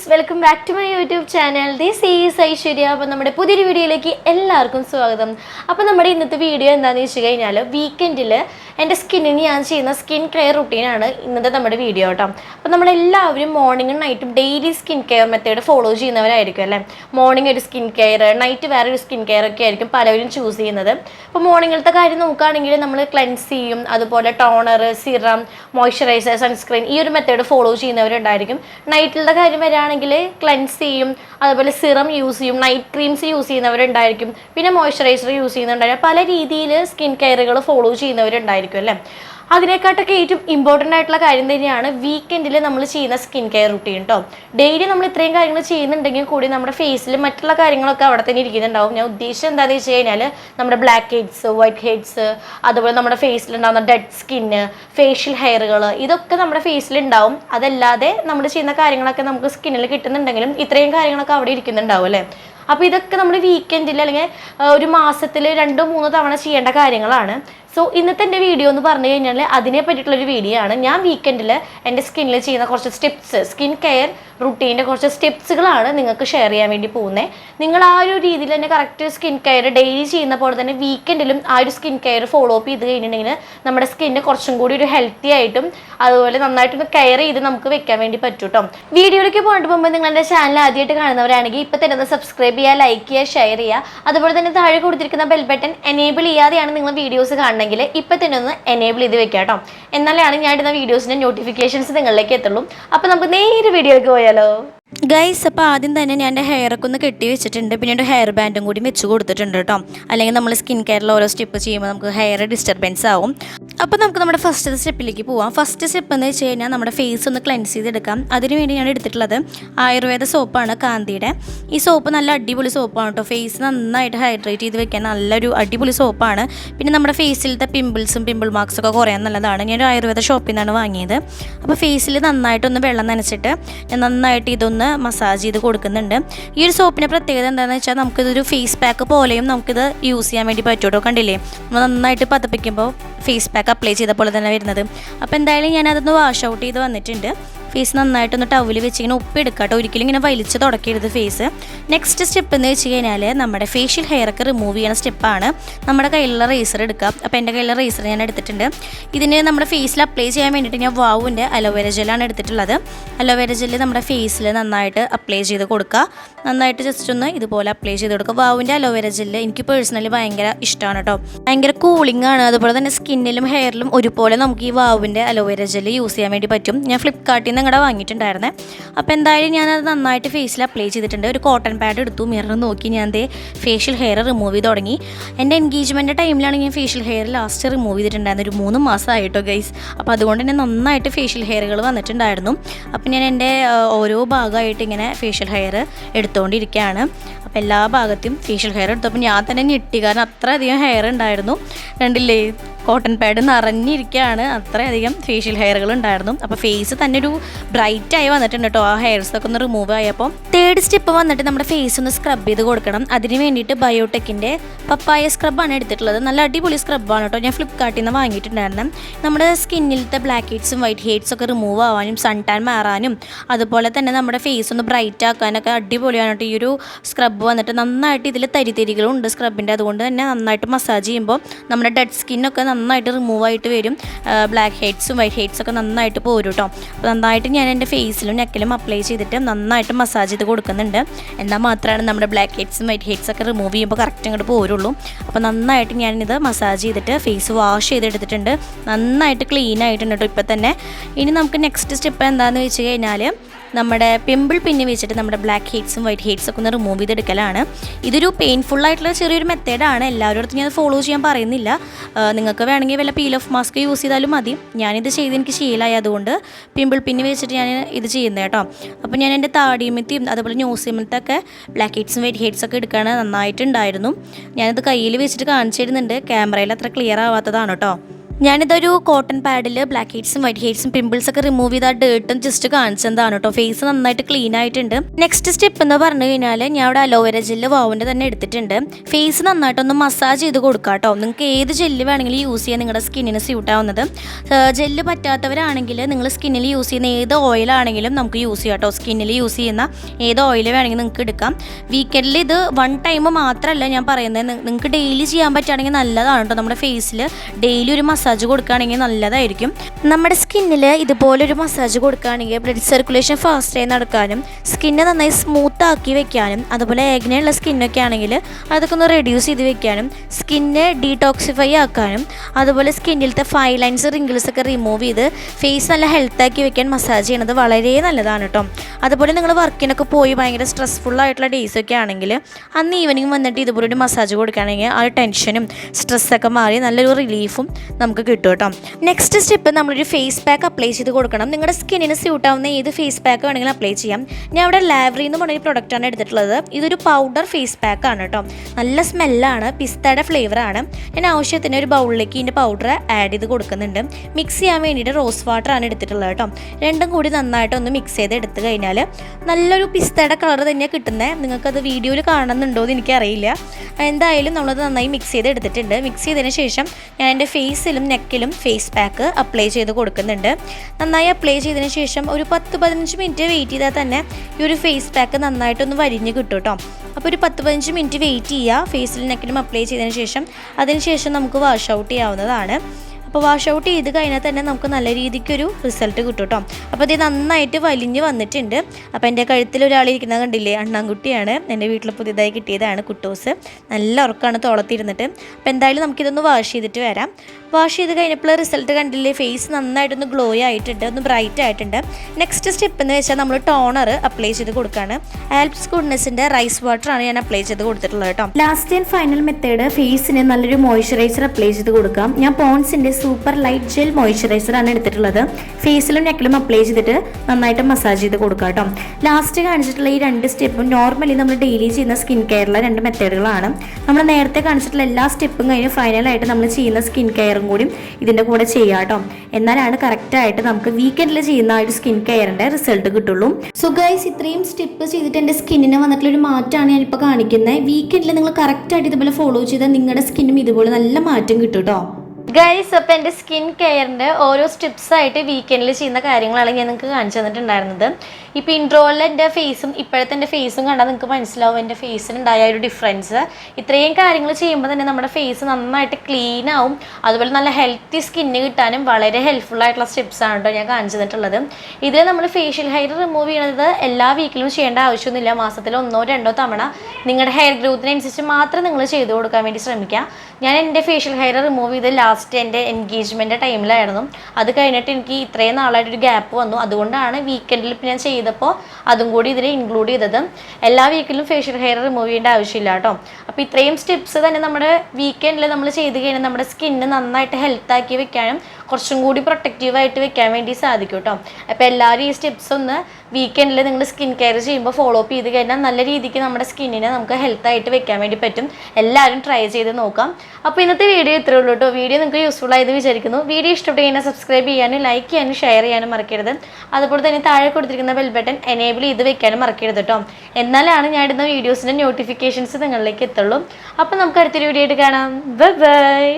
Friends welcome back to my YouTube channel the സീസ് ഐശ്വര്യ. അപ്പോൾ നമ്മുടെ പുതിയൊരു വീഡിയോയിലേക്ക് എല്ലാവർക്കും സ്വാഗതം. അപ്പോൾ നമ്മുടെ ഇന്നത്തെ വീഡിയോ എന്താണെന്ന് വെച്ച് കഴിഞ്ഞാൽ വീക്കെൻഡിൽ എന്റെ സ്കിന്നിന് ഞാൻ ചെയ്യുന്ന സ്കിൻ കെയർ റുട്ടീനാണ് ഇന്നത്തെ നമ്മുടെ വീഡിയോ കേട്ടോ അപ്പോൾ നമ്മളെല്ലാവരും മോർണിംഗും നൈറ്റും daily skin care method follow ചെയ്യുന്നവരായിരിക്കും അല്ലേ? മോർണിംഗ് ഒരു സ്കിൻ കെയർ നൈറ്റ് വേറെ ഒരു സ്കിൻ കെയർ ഒക്കെ ആയിരിക്കും പലവരും ചൂസ് ചെയ്യുന്നത്. അപ്പോൾ മോർണിംഗിലത്തെ കാര്യം നോക്കുകയാണെങ്കിൽ നമ്മൾ ക്ലെൻസ് ചെയ്യും അതുപോലെ ടോണർ സിറം മോയ്സ്ചറൈസർ സൺസ്ക്രീൻ ഈ ഒരു മെത്തേഡ് ഫോളോ ചെയ്യുന്നവരുണ്ടായിരിക്കും. നൈറ്റിലത്തെ കാര്യം വരികയാണെങ്കിൽ ക്ലെൻസ് ചെയ്യും അതുപോലെ സിറം യൂസ് ചെയ്യും നൈറ്റ് ക്രീംസ് യൂസ് ചെയ്യുന്നവരുണ്ടായിരിക്കും പിന്നെ മോയ്സ്ചറൈസർ യൂസ് ചെയ്യുന്നുണ്ടായിരിക്കും. പല രീതിയിൽ സ്കിൻ കെയറുകൾ ഫോളോ ചെയ്യുന്നവരുണ്ടായിരിക്കും അല്ലേ? അതിനെക്കാട്ടൊക്കെ ഏറ്റവും ഇമ്പോർട്ടന്റ് ആയിട്ടുള്ള കാര്യം തന്നെയാണ് വീക്കെൻഡിൽ നമ്മൾ ചെയ്യുന്ന സ്കിൻ കെയർ റുട്ടീൻ കേട്ടോ ഡെയിലി നമ്മൾ ഇത്രയും കാര്യങ്ങൾ ചെയ്യുന്നുണ്ടെങ്കിൽ കൂടി നമ്മുടെ ഫേസിൽ മറ്റുള്ള കാര്യങ്ങളൊക്കെ അവിടെ തന്നെ ഇരിക്കുന്നുണ്ടാവും. ഞാൻ ഉദ്ദേശിച്ചത് എന്താണെന്ന് വെച്ച് കഴിഞ്ഞാൽ നമ്മുടെ ബ്ലാക്ക് ഹെഡ്സ് വൈറ്റ് ഹെഡ്സ് അതുപോലെ നമ്മുടെ ഫേസിൽ ഉണ്ടാകുന്ന ഡെഡ് സ്കിന്ന് ഫേഷ്യൽ ഹെയറുകൾ ഇതൊക്കെ നമ്മുടെ ഫേസിൽ ഉണ്ടാവും. അതല്ലാതെ നമ്മൾ ചെയ്യുന്ന കാര്യങ്ങളൊക്കെ നമുക്ക് സ്കിന്നിൽ കിട്ടുന്നുണ്ടെങ്കിലും ഇത്രയും കാര്യങ്ങളൊക്കെ അവിടെ ഇരിക്കുന്നുണ്ടാവും അല്ലേ? അപ്പോൾ ഇതൊക്കെ നമ്മൾ വീക്കെൻഡിൽ അല്ലെങ്കിൽ ഒരു മാസത്തിൽ രണ്ടോ മൂന്നോ തവണ ചെയ്യേണ്ട കാര്യങ്ങളാണ്. സോ ഇന്നത്തെ എന്റെ വീഡിയോ എന്ന് പറഞ്ഞു കഴിഞ്ഞാൽ അതിനെ പറ്റിയിട്ടുള്ളൊരു വീഡിയോ ആണ്. ഞാൻ വീക്കെൻഡിൽ എന്റെ സ്കിന്നിൽ ചെയ്യുന്ന കുറച്ച് സ്റ്റെപ്സ് സ്കിൻ കെയർ റുട്ടീന്റെ കുറച്ച് സ്റ്റെപ്സുകളാണ് നിങ്ങൾക്ക് ഷെയർ ചെയ്യാൻ വേണ്ടി പോകുന്നത് നിങ്ങൾ ആ ഒരു രീതിയിൽ തന്നെ കറക്റ്റ് സ്കിൻ കെയർ ഡെയിലി ചെയ്യുന്ന പോലെ തന്നെ വീക്കെൻഡിലും ആ ഒരു സ്കിൻ കെയർ ഫോളോ അപ്പ് ചെയ്ത് കഴിഞ്ഞിട്ടുണ്ടെങ്കിൽ നമ്മുടെ സ്കിന്ന് കുറച്ചും കൂടി ഒരു ഹെൽത്തി ആയിട്ടും അതുപോലെ നന്നായിട്ടൊന്ന് കെയർ ചെയ്ത് നമുക്ക് വെക്കാൻ വേണ്ടി പറ്റും കേട്ടോ വീഡിയോയിലേക്ക് പോയിട്ട് പോകുമ്പോൾ നിങ്ങൾ എന്റെ ചാനൽ ആദ്യമായിട്ട് കാണുന്നവരാണെങ്കിൽ ഇപ്പോൾ തന്നെ ഒന്ന് സബ്സ്ക്രൈബ് ചെയ്യുക ലൈക്ക് ചെയ്യുക ഷെയർ ചെയ്യുക. അതുപോലെ തന്നെ താഴെ കൊടുത്തിരിക്കുന്ന ബെൽ ബട്ടൺ എനേബിൾ ചെയ്യാതെയാണ് നിങ്ങൾ വീഡിയോസ് കാണണമെങ്കിൽ ഇപ്പം തന്നെ ഒന്ന് എനേബിൾ ചെയ്ത് വെക്കുക കേട്ടോ. എന്നാലാണ് ഞാൻ ഇടുന്ന വീഡിയോസിന്റെ നോട്ടിഫിക്കേഷൻസ് നിങ്ങളിലേക്ക് എത്തുള്ളൂ. അപ്പോൾ നമുക്ക് നേരെ വീഡിയോയിലേക്ക് പോയാലോ? ഗൈസ് അപ്പോൾ ആദ്യം തന്നെ ഞാൻ എന്റെ ഹെയറൊക്കെ ഒന്ന് കെട്ടി വെച്ചിട്ടുണ്ട്. പിന്നെ ഒരു ഹെയർ ബാൻഡും കൂടി വെച്ച് കൊടുത്തിട്ടുണ്ട് കേട്ടോ. അല്ലെങ്കിൽ നമ്മൾ സ്കിൻ കെയറിൽ ഓരോ സ്റ്റെപ്പ് ചെയ്യുമ്പോൾ നമുക്ക് ഹെയർ ഡിസ്റ്റർബൻസ് ആവും. അപ്പോൾ നമുക്ക് നമ്മുടെ ഫസ്റ്റ് സ്റ്റെപ്പിലേക്ക് പോവാം. ഫസ്റ്റ് സ്റ്റെപ്പ് എന്ന് വെച്ച് കഴിഞ്ഞാൽ നമ്മുടെ ഫേസ് ഒന്ന് ക്ലെൻസ് ചെയ്തെടുക്കാം. അതിനുവേണ്ടി ഞാൻ എടുത്തിട്ടുള്ളത് ആയുർവേദ സോപ്പാണ് കാന്തിയുടെ. ഈ സോപ്പ് നല്ല അടിപൊളി സോപ്പാണ് കേട്ടോ. ഫേസ് നന്നായിട്ട് ഹൈഡ്രേറ്റ് ചെയ്ത് വെക്കാൻ നല്ലൊരു അടിപൊളി സോപ്പാണ് പിന്നെ നമ്മുടെ ഫേസിലത്തെ പിമ്പിൾസും പിമ്പിൾ മാർക്സൊക്കെ കുറയാൻ നല്ലതാണ്. ഞാനൊരു ആയുർവേദ ഷോപ്പിൽ നിന്നാണ് വാങ്ങിയത്. അപ്പോൾ ഫേസിൽ നന്നായിട്ടൊന്ന് വെള്ളം നനച്ചിട്ട് നന്നായിട്ട് ഇതൊന്ന് മസാജ് ചെയ്ത് കൊടുക്കുന്നുണ്ട്. ഈ ഒരു സോപ്പിന്റെ പ്രത്യേകത എന്താണെന്ന് വെച്ചാൽ നമുക്കിതൊരു ഫേസ് പാക്ക് പോലെയും നമുക്കിത് യൂസ് ചെയ്യാൻ വേണ്ടി പറ്റുമോ കണ്ടില്ലേ? നമ്മൾ നന്നായിട്ട് പതപ്പിക്കുമ്പോൾ ഫേസ് പാക്ക് അപ്ലൈ ചെയ്ത പോലെ തന്നെ വരുന്നത്. അപ്പോൾ എന്തായാലും ഞാൻ അതൊന്ന് വാഷ് ഔട്ട് ചെയ്ത് വന്നിട്ടുണ്ട്. ഫേസ് നന്നായിട്ടൊന്ന് ടവൽ വെച്ച് ഇങ്ങനെ ഉപ്പിടുക്കുക കേട്ടോ ഒരിക്കലും ഇങ്ങനെ വലിച്ച് തുടക്കരുത് ഫേസ് നെക്സ്റ്റ് സ്റ്റെപ്പ് എന്ന് വെച്ച് കഴിഞ്ഞാൽ നമ്മുടെ ഫേഷ്യൽ ഹെയർ ഒക്കെ റിമൂവ് ചെയ്യുന്ന സ്റ്റെപ്പാണ് നമ്മുടെ കയ്യിലുള്ള റേസർ എടുക്കുക. അപ്പോൾ എന്റെ കയ്യിലുള്ള റേസർ ഞാൻ എടുത്തിട്ടുണ്ട്. ഇതിന് നമ്മുടെ ഫേസിൽ അപ്ലൈ ചെയ്യാൻ വേണ്ടിയിട്ട് ഞാൻ വാവുവിന്റെ അലോവേര ജെല്ലാണ് എടുത്തിട്ടുള്ളത്. അലോവേര ജെല്ല് നമ്മുടെ ഫേസിൽ നന്നായിട്ട് അപ്ലൈ ചെയ്ത് കൊടുക്കുക. നന്നായിട്ട് ജസ്റ്റ് ഒന്ന് ഇതുപോലെ അപ്ലൈ ചെയ്ത് കൊടുക്കുക. വാവുവിന്റെ അലോവേര ജെല്ല് എനിക്ക് പേഴ്സണലി ഭയങ്കര ഇഷ്ടമാണ് കേട്ടോ ഭയങ്കര കൂളിംഗ് ആണ്. അതുപോലെ തന്നെ സ്കിന്നിലും ഹെയറിലും ഒരുപോലെ നമുക്ക് ഈ വാവുവിന്റെ അലോവേര ജെല്ല് യൂസ് ചെയ്യാൻ വേണ്ടി പറ്റും. ഞാൻ ഫ്ലിപ്കാർട്ടിൽ നിന്ന് നിങ്ങളുടെ വാങ്ങിയിട്ടുണ്ടായിരുന്നേ. അപ്പോൾ എന്തായാലും ഞാനത് നന്നായിട്ട് ഫേസിൽ അപ്ലൈ ചെയ്തിട്ടുണ്ട്. ഒരു കോട്ടൺ പാഡ് എടുത്തു മിറർ നോക്കി ഞാൻ ദേ ഫേഷ്യൽ ഹെയർ റിമൂവ് ചെയ്ത് തുടങ്ങി. എന്റെ എൻഗേജ്മെന്റ് ടൈമിലാണ് ഞാൻ ഫേഷ്യൽ ഹെയർ ലാസ്റ്റ് റിമൂവ് ചെയ്തിട്ടുണ്ടായിരുന്നത്. ഒരു മൂന്ന് മാസമായിട്ടോ ഗൈസ് അപ്പോൾ അതുകൊണ്ട് തന്നെ നന്നായിട്ട് ഫേഷ്യൽ ഹെയറുകൾ വന്നിട്ടുണ്ടായിരുന്നു. അപ്പോൾ ഞാൻ എന്റെ ഓരോ ഭാഗമായിട്ട് ഇങ്ങനെ ഫേഷ്യൽ ഹെയർ എടുത്തുകൊണ്ടിരിക്കുകയാണ് അപ്പോൾ എല്ലാ ഭാഗത്തും ഫേഷ്യൽ ഹെയർ എടുത്തപ്പോൾ ഞാൻ തന്നെ ഞെട്ടി. കാരണം അത്രയധികം ഹെയർ ഉണ്ടായിരുന്നു. കണ്ടില്ലേ? കോട്ടൺ പാഡ് നിറഞ്ഞിരിക്കുകയാണ് അത്രയധികം ഫേഷ്യൽ ഹെയറുകൾ ഉണ്ടായിരുന്നു. അപ്പോൾ ഫേസ് തന്നെ ഒരു ബ്രൈറ്റ് ആയി വന്നിട്ടുണ്ട് കേട്ടോ ആ ഹെയർസ് ഒക്കെ ഒന്ന് റിമൂവ് ആയപ്പോൾ തേർഡ് സ്റ്റെപ്പ് വന്നിട്ട് നമ്മുടെ ഫേസ് ഒന്ന് സ്ക്രബ് ചെയ്ത് കൊടുക്കണം. അതിന് വേണ്ടിയിട്ട് ബയോടെക്കിന്റെ പപ്പായ സ്ക്രബാണ് എടുത്തിട്ടുള്ളത്. നല്ല അടിപൊളി സ്ക്രബാണ് കേട്ടോ ഞാൻ ഫ്ലിപ്കാർട്ടിൽ നിന്ന് വാങ്ങിയിട്ടുണ്ടായിരുന്നു. നമ്മുടെ സ്കിന്നിലത്തെ ബ്ലാക്ക് ഹെഡ്സും വൈറ്റ് ഹെഡ്സും ഒക്കെ റിമൂവ് ആവാനും സൺ ടാൻ മാറാനും അതുപോലെ തന്നെ നമ്മുടെ ഫേസ് ഒന്ന് ബ്രൈറ്റ് ആക്കാനൊക്കെ അടിപൊളിയാണ് കേട്ടോ ഈ ഒരു സ്ക്രബ് വന്നിട്ട്. നന്നായിട്ട് ഇതിൽ തരിതരികളും ഉണ്ട് സ്ക്രബിന്റെ അതുകൊണ്ട് തന്നെ നന്നായിട്ട് മസാജ് ചെയ്യുമ്പോൾ നമ്മുടെ ഡെഡ് സ്കിന്നൊക്കെ നന്നായിട്ട് റിമൂവ് ആയിട്ട് വരും. ബ്ലാക്ക് ഹെഡ്സും വൈറ്റ് ഹെഡ്സും ഒക്കെ നന്നായിട്ട് പോരും കേട്ടോ അപ്പോൾ നന്നായിട്ട് ഞാൻ എന്റെ ഫേസിലും നെക്കിലും അപ്ലൈ ചെയ്തിട്ട് നന്നായിട്ട് മസാജ് ചെയ്ത് കൊടുക്കുന്നുണ്ട്. എന്നാൽ മാത്രമാണ് നമ്മുടെ ബ്ലാക്ക് ഹെഡ്സും വൈറ്റ് ഹെഡ്സ് ഒക്കെ റിമൂവ് ചെയ്യുമ്പോൾ കറക്റ്റ് അങ്ങോട്ട് പോരുള്ളൂ. അപ്പോൾ നന്നായിട്ട് ഞാനിത് മസാജ് ചെയ്തിട്ട് ഫേസ് വാഷ് ചെയ്തെടുത്തിട്ടുണ്ട്. നന്നായിട്ട് ക്ലീൻ ആയിട്ടുണ്ട് കേട്ടോ ഇപ്പം തന്നെ ഇനി നമുക്ക് നെക്സ്റ്റ് സ്റ്റെപ്പ് എന്താണെന്ന് വെച്ച് കഴിഞ്ഞാൽ നമ്മുടെ പിമ്പിൾ പിന്നി വെച്ചിട്ട് നമ്മുടെ ബ്ലാക്ക് ഹെയ്ഡ്സും വൈറ്റ് ഹെയ്ഡ്സും ഒക്കെ ഒന്ന് റിമൂവ് ചെയ്തെടുക്കലാണ്. ഇതൊരു പെയിൻഫുൾ ആയിട്ടുള്ള ചെറിയൊരു മെത്തേഡാണ് എല്ലാവരുടെ അടുത്തും ഞാൻ ഫോളോ ചെയ്യാൻ പറയുന്നില്ല. നിങ്ങൾക്ക് വേണമെങ്കിൽ വല്ല പീൽ ഓഫ് മാസ്ക് യൂസ് ചെയ്താലും മതി. ഞാനിത് ചെയ്ത് എനിക്ക് ശീലമായി അതുകൊണ്ട് പിമ്പിൾ പിന്നി വെച്ചിട്ട് ഞാൻ ഇത് ചെയ്യുന്നത് കേട്ടോ. അപ്പോൾ ഞാൻ എന്റെ താടിയമ്മത്തെയും അതുപോലെ ന്യൂസിയമത്തൊക്കെ ബ്ലാക്ക് ഹെയ്ഡ്സും വൈറ്റ് ഹെയ്ഡ്സ് ഒക്കെ എടുക്കുകയാണ്. നന്നായിട്ടുണ്ടായിരുന്നു. ഞാനിത് കയ്യിൽ വെച്ചിട്ട് കാണിച്ചു തരുന്നുണ്ട്. ക്യാമറയിൽ അത്ര ക്ലിയർ ആവാത്തതാണ് കേട്ടോ. ഞാനിതൊരു കോട്ടൺ പാഡിൽ ബ്ലാക്ക് ഹെയ്ഡ്സും വൈറ്റ് ഹെയ്ഡ്സും പിമ്പിൾസ് ഒക്കെ റിമൂവ് ആ ഡേർട്ടും ജസ്റ്റ് കാണിച്ചതാണ് കേട്ടോ ഫേസ് നന്നായിട്ട് ക്ലീൻ ആയിട്ടുണ്ട്. നെക്സ്റ്റ് സ്റ്റെപ്പ് എന്ന് പറഞ്ഞു കഴിഞ്ഞാൽ ഞാൻ അവിടെ അലോവേര ജെല്ല് വാവിന്റെ തന്നെ എടുത്തിട്ടുണ്ട്. ഫേസ് നന്നായിട്ടൊന്ന് മസാജ് ചെയ്ത് കൊടുക്കാം കേട്ടോ നിങ്ങൾക്ക് ഏത് ജെല്ല് വേണമെങ്കിലും യൂസ് ചെയ്യാൻ നിങ്ങളുടെ സ്കിന്നിന് സ്യൂട്ട് ആവുന്നത്. ജെല്ല് പറ്റാത്തവരാണെങ്കിൽ നിങ്ങൾ സ്കിന്നിൽ യൂസ് ചെയ്യുന്ന ഏത് ഓയിലാണെങ്കിലും നമുക്ക് യൂസ് ചെയ്യാം കേട്ടോ സ്കിന്നിൽ യൂസ് ചെയ്യുന്ന ഏത് ഓയിൽ വേണമെങ്കിലും നിങ്ങൾക്ക് എടുക്കാം. വീക്കെൻഡിൽ ഇത് വൺ ടൈം മാത്രമല്ല ഞാൻ പറയുന്നത്. നിങ്ങൾക്ക് ഡെയിലി ചെയ്യാൻ പറ്റുകയാണെങ്കിൽ നല്ലതാണ് കേട്ടോ നമ്മുടെ ഫേസിൽ ഡെയിലി ഒരു മസാജ് കൊടുക്കുകയാണെങ്കിൽ നല്ലതായിരിക്കും. നമ്മുടെ സ്കിന്നിൽ ഇതുപോലൊരു മസാജ് കൊടുക്കുകയാണെങ്കിൽ ബ്ലഡ് സർക്കുലേഷൻ ഫാസ്റ്റായി നടക്കാനും സ്കിന്നെ നന്നായി സ്മൂത്ത് ആക്കി വെക്കാനും അതുപോലെ ഏഗ്നയുള്ള സ്കിന്നൊക്കെ ആണെങ്കിൽ അതൊക്കെ ഒന്ന് റെഡ്യൂസ് ചെയ്ത് വെക്കാനും സ്കിന്നെ ഡീടോക്സിഫൈ ആക്കാനും അതുപോലെ സ്കിന്നിലത്തെ ഫൈ ലൈൻസ് റിങ്കിൾസ് ഒക്കെ റിമൂവ് ചെയ്ത് ഫേസ് നല്ല ഹെൽത്താക്കി വെക്കാൻ മസാജ് ചെയ്യണത് വളരെ നല്ലതാണ് കേട്ടോ അതുപോലെ നിങ്ങൾ വർക്കിനൊക്കെ പോയി ഭയങ്കര സ്ട്രെസ്ഫുൾ ആയിട്ടുള്ള ഡേയ്സ് ഒക്കെ ആണെങ്കിൽ അന്ന് ഈവനിങ് വന്നിട്ട് ഇതുപോലൊരു മസാജ് കൊടുക്കുകയാണെങ്കിൽ ആ ടെൻഷനും സ്ട്രെസ്സൊക്കെ മാറി നല്ലൊരു റിലീഫും നമുക്ക് കിട്ടും കേട്ടോ. നെക്സ്റ്റ് സ്റ്റെപ്പ് നമ്മളൊരു ഫേസ് പാക്ക് അപ്ലൈ ചെയ്ത് കൊടുക്കണം. നിങ്ങളുടെ സ്കിന്നിന് സ്യൂട്ട് ആവുന്ന ഏത് ഫേസ് പാക്ക് വേണമെങ്കിലും അപ്ലൈ ചെയ്യാം. ഞാൻ ഇവിടെ ലാവറി എന്ന് പറഞ്ഞൊരു പ്രൊഡക്റ്റാണ് എടുത്തിട്ടുള്ളത്. ഇതൊരു പൗഡർ ഫേസ് പാക്ക് ആണ് കേട്ടോ. നല്ല സ്മെല്ലാണ് പിസ്തയുടെ ഫ്ലേവറാണ് ഞാൻ ആവശ്യത്തിന് ഒരു ബൗളിലേക്ക് ഇതിന്റെ പൗഡർ ആഡ് ചെയ്ത് കൊടുക്കുന്നുണ്ട്. മിക്സ് ചെയ്യാൻ വേണ്ടിയിട്ട് റോസ് വാട്ടർ ആണ് എടുത്തിട്ടുള്ളത് കേട്ടോ. രണ്ടും കൂടി നന്നായിട്ട് ഒന്ന് മിക്സ് ചെയ്ത് എടുത്തു കഴിഞ്ഞാൽ നല്ലൊരു പിസ്തയുടെ കളർ തന്നെയാണ് കിട്ടുന്നത് നിങ്ങൾക്കത് വീഡിയോയിൽ കാണുന്നുണ്ടോ എന്ന് എനിക്കറിയില്ല. എന്തായാലും നമ്മളത് നന്നായി മിക്സ് ചെയ്ത് എടുത്തിട്ടുണ്ട്. മിക്സ് ചെയ്തതിന് ശേഷം ഞാൻ എന്റെ ഫേസിലും നെക്കിലും ഫേസ് പാക്ക് അപ്ലൈ ചെയ്ത് കൊടുക്കുന്നുണ്ട്. നന്നായി അപ്ലൈ ചെയ്തതിന് ശേഷം ഒരു പത്ത് പതിനഞ്ച് മിനിറ്റ് വെയിറ്റ് ചെയ്താൽ തന്നെ ഈ ഒരു ഫേസ് പാക്ക് നന്നായിട്ടൊന്ന് വരിഞ്ഞ് കിട്ടും കേട്ടോ. അപ്പോൾ ഒരു പത്ത് പതിനഞ്ച് മിനിറ്റ് വെയിറ്റ് ചെയ്യുക. ഫേസിലും നെക്കിലും അപ്ലൈ ചെയ്തതിന് ശേഷം അതിന് ശേഷം നമുക്ക് വാഷ് ഔട്ട് ചെയ്യാവുന്നതാണ്. അപ്പോൾ വാഷ് ഔട്ട് ചെയ്ത് കഴിഞ്ഞാൽ തന്നെ നമുക്ക് നല്ല രീതിക്കൊരു റിസൾട്ട് കിട്ടും കേട്ടോ അപ്പോൾ ഇത് നന്നായിട്ട് വലിഞ്ഞ് വന്നിട്ടുണ്ട്. അപ്പോൾ എന്റെ കഴുത്തിൽ ഒരാളിരിക്കുന്നത് കണ്ടില്ലേ? അണ്ണാൻകുട്ടിയാണ്. എന്റെ വീട്ടിൽ പുതിയതായി കിട്ടിയതാണ് കുട്ടോസ്. നല്ല ഉറക്കമാണ് തോളത്തിരുന്നിട്ട്. അപ്പോൾ എന്തായാലും നമുക്കിതൊന്ന് വാഷ് ചെയ്തിട്ട് വരാം. വാഷ് ചെയ്ത് കഴിഞ്ഞപ്പോൾ റിസൾട്ട് കണ്ടില്ലേ? ഫേസ് നന്നായിട്ടൊന്ന് ഗ്ലോ ആയിട്ടുണ്ട് ഒന്ന് ബ്രൈറ്റ് ആയിട്ടുണ്ട്. നെക്സ്റ്റ് സ്റ്റെപ്പ് എന്ന് വെച്ചാൽ നമ്മൾ ടോണർ അപ്ലൈ ചെയ്ത് കൊടുക്കുകയാണ്. ആൽപ്സ് ഗുഡ്നെസ്സിന്റെ റൈസ് വാട്ടറാണ് ഞാൻ അപ്ലൈ ചെയ്ത് കൊടുത്തിട്ടുള്ളത് കേട്ടോ ലാസ്റ്റ് ആൻഡ് ഫൈനൽ മെത്തേഡ് ഫേസിന് നല്ലൊരു മോയ്സ്ചറൈസർ അപ്ലൈ ചെയ്ത് കൊടുക്കാം. ഞാൻ പോൺസിന്റെ സൂപ്പർ ലൈറ്റ് ജെൽ മോയ്സ്ചറൈസർ ആണ് എടുത്തിട്ടുള്ളത്. ഫേസിലും നെക്കിലും അപ്ലൈ ചെയ്തിട്ട് നന്നായിട്ട് മസാജ് ചെയ്ത് കൊടുക്കുക കേട്ടോ ലാസ്റ്റ് കാണിച്ചിട്ടുള്ള ഈ രണ്ട് സ്റ്റെപ്പും നോർമലി നമ്മൾ ഡെയിലി ചെയ്യുന്ന സ്കിൻ കെയറിലെ രണ്ട് മെത്തേഡുകളാണ് നമ്മൾ നേരത്തെ കാണിച്ചിട്ടുള്ള എല്ലാ സ്റ്റെപ്പും കഴിഞ്ഞ് ഫൈനലായിട്ട് നമ്മൾ ചെയ്യുന്ന സ്കിൻ കെയറും കൂടി ഇതിന്റെ കൂടെ ചെയ്യാം കേട്ടോ എന്നാലാണ് കറക്റ്റായിട്ട് നമുക്ക് വീക്കെൻഡിൽ ചെയ്യുന്ന ആ ഒരു സ്കിൻ കെയറിന്റെ റിസൾട്ട് കിട്ടുള്ളൂ. സോ ഇത്രയും സ്റ്റെപ്പ് ചെയ്തിട്ട് എന്റെ സ്കിന്നിന് വന്നിട്ടുള്ള ഒരു മാറ്റമാണ് ഞാനിപ്പോൾ കാണിക്കുന്നത് വീക്കെൻഡിൽ നിങ്ങൾ കറക്റ്റായിട്ട് ഇതുപോലെ ഫോളോ ചെയ്താൽ നിങ്ങളുടെ സ്കിന്നും ഇതുപോലെ നല്ല മാറ്റം കിട്ടും കേട്ടോ ഗൈസ് അപ്പം എന്റെ സ്കിൻ കെയറിന്റെ ഓരോ സ്റ്റെപ്സ് ആയിട്ട് വീക്കെൻഡിൽ ചെയ്യുന്ന കാര്യങ്ങളാണ് ഞാൻ നിങ്ങൾക്ക് കാണിച്ചു തന്നിട്ടുണ്ടായിരുന്നത്. ഇപ്പോൾ ഇൻട്രോളിൽ എന്റെ ഫേസും ഇപ്പോഴത്തെ എന്റെ ഫേസും കണ്ടാൽ നിങ്ങൾക്ക് മനസ്സിലാവും എന്റെ ഫേസിനുണ്ടായ ഒരു ഡിഫറൻസ് ഇത്രയും കാര്യങ്ങൾ ചെയ്യുമ്പോൾ തന്നെ നമ്മുടെ ഫേസ് നന്നായിട്ട് ക്ലീൻ ആവും. അതുപോലെ നല്ല ഹെൽത്തി സ്കിന്ന് കിട്ടാനും വളരെ ഹെൽപ്ഫുൾ ആയിട്ടുള്ള സ്റ്റെപ്സ് ആണ് കേട്ടോ ഞാൻ കാണിച്ചു തന്നിട്ടുള്ളത്. ഇതിൽ നമ്മൾ ഫേഷ്യൽ ഹെയർ റിമൂവ് ചെയ്യുന്നത് എല്ലാ വീക്കിലും ചെയ്യേണ്ട ആവശ്യമൊന്നുമില്ല. മാസത്തിൽ ഒന്നോ രണ്ടോ തവണ നിങ്ങളുടെ ഹെയർ ഗ്രോത്തിനനുസരിച്ച് മാത്രം നിങ്ങൾ ചെയ്തു കൊടുക്കാൻ വേണ്ടി ശ്രമിക്കുക. ഞാൻ എന്റെ ഫേഷ്യൽ ഹെയർ റിമൂവ് ചെയ്ത് ലാസ്റ്റ് എന്റെ എൻഗേജ്മെന്റ് ടൈമിലായിരുന്നു അത് കഴിഞ്ഞിട്ട് എനിക്ക് ഇത്രയും നാളായിട്ട് ഒരു ഗ്യാപ്പ് വന്നു. അതുകൊണ്ടാണ് വീക്കെൻഡിൽ ഞാൻ ചെയ്തപ്പോൾ അതും കൂടി ഇതിൽ ഇൻക്ലൂഡ് ചെയ്തത്. എല്ലാ വീക്കിലും ഫേഷ്യൽ ഹെയർ റിമൂവ് ചെയ്യേണ്ട ആവശ്യമില്ല കേട്ടോ. അപ്പോൾ ഇത്രയും സ്റ്റെപ്സ് തന്നെ നമ്മുടെ വീക്കെൻഡിൽ നമ്മൾ ചെയ്ത് കഴിഞ്ഞാൽ നമ്മുടെ സ്കിന്ന് നന്നായിട്ട് ഹെൽത്താക്കി വെക്കാനും കുറച്ചും കൂടി പ്രൊട്ടക്റ്റീവായിട്ട് വെക്കാൻ വേണ്ടി സാധിക്കും കേട്ടോ. അപ്പോൾ എല്ലാവരും ഈ സ്റ്റെപ്സ് ഒന്ന് വീക്കെൻഡിൽ നിങ്ങൾ സ്കിൻ കെയർ ചെയ്യുമ്പോൾ ഫോളോ അപ്പ് ചെയ്ത് കഴിഞ്ഞാൽ നല്ല രീതിക്ക് നമ്മുടെ സ്കിന്നിനെ നമുക്ക് ഹെൽത്തായിട്ട് വെക്കാൻ വേണ്ടി പറ്റും. എല്ലാവരും ട്രൈ ചെയ്ത് നോക്കാം. അപ്പോൾ ഇന്നത്തെ വീഡിയോ ഇത്രേ ഉള്ളൂ കേട്ടോ. വീഡിയോ നിങ്ങൾക്ക് യൂസ്ഫുൾ ആയത് വിചാരിക്കുന്നു. വീഡിയോ ഇഷ്ടപ്പെട്ട് കഴിഞ്ഞാൽ സബ്സ്ക്രൈബ് ചെയ്യാനും ലൈക്ക് ചെയ്യാനും ഷെയർ ചെയ്യാനും മറക്കരുത്. അതുപോലെ തന്നെ താഴെ കൊടുത്തിരിക്കുന്ന ബെൽ ബട്ടൺ എനേബിൾ ചെയ്ത് വെക്കാനും മറക്കരുത് കേട്ടോ എന്നാലാണ് ഞാൻ ഇടുന്ന വീഡിയോസിന്റെ നോട്ടിഫിക്കേഷൻസ് നിങ്ങളിലേക്ക് എത്തുള്ളൂ. അപ്പോൾ നമുക്ക് അടുത്തൊരു വീഡിയോ ആയിട്ട് കാണാം. Bye bye